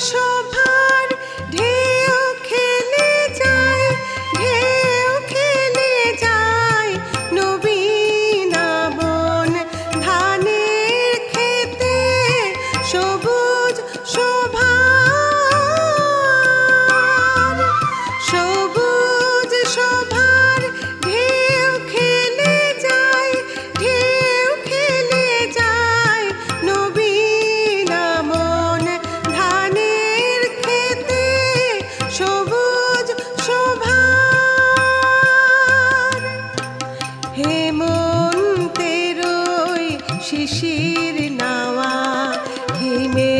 show. নাওয়া হিমে